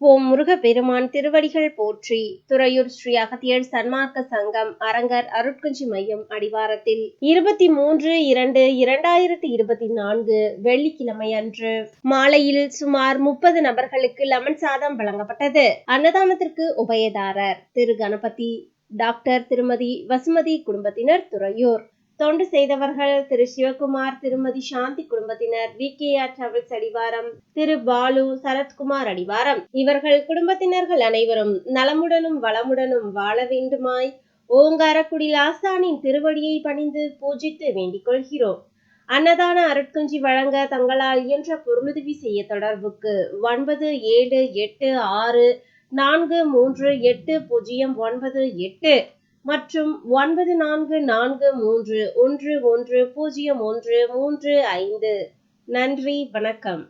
ஓம் முருகப்பெருமான் திருவடிகள் போற்றி துறையூர் ஸ்ரீ அகத்தியர் சன்மார்க்க சங்கம் அரங்கர் அருட்குஞ்சி மையம் அடிவாரத்தில். இருபத்தி மூன்று இரண்டு இரண்டாயிரத்தி இருபத்தி நான்கு வெள்ளிக்கிழமை அன்று மாலையில் சுமார் முப்பது நபர்களுக்கு லெமன் சாதம் வழங்கப்பட்டது. அன்னதானத்திற்கு உபயதாரர் திரு கணபதி டாக்டர் திருமதி வசுமதி குடும்பத்தினர் துறையூர். தொண்டு செய்தவர்கள் திரு சிவகுமார் திருமதி சாந்தி குடும்பத்தினர் வி. கே. ஆர். டிராவல்ஸ் அடிவாரம் திரு பாலு சரத்குமார் அடிவாரம். இவர்கள் குடும்பத்தினர்கள் அனைவரும் நலமுடனும் வளமுடனும் வாழ வேண்டுமாய் ஓங்காரக்குடி லாசானின் திருவடியை பணிந்து பூஜித்து வேண்டிக் கொள்கிறோம். அன்னதான அருட்குஞ்சி வழங்க தங்களால் இயன்ற பொருளுதவி செய்ய தொடர்புக்கு ஒன்பது ஏழு எட்டு ஆறு நான்கு மூன்று எட்டு பூஜ்ஜியம் ஒன்பது எட்டு மற்றும் ஒன்பது நான்கு நான்கு மூன்று ஒன்று ஒன்று பூஜ்ஜியம் ஒன்று மூன்று ஐந்து. நன்றி வணக்கம்.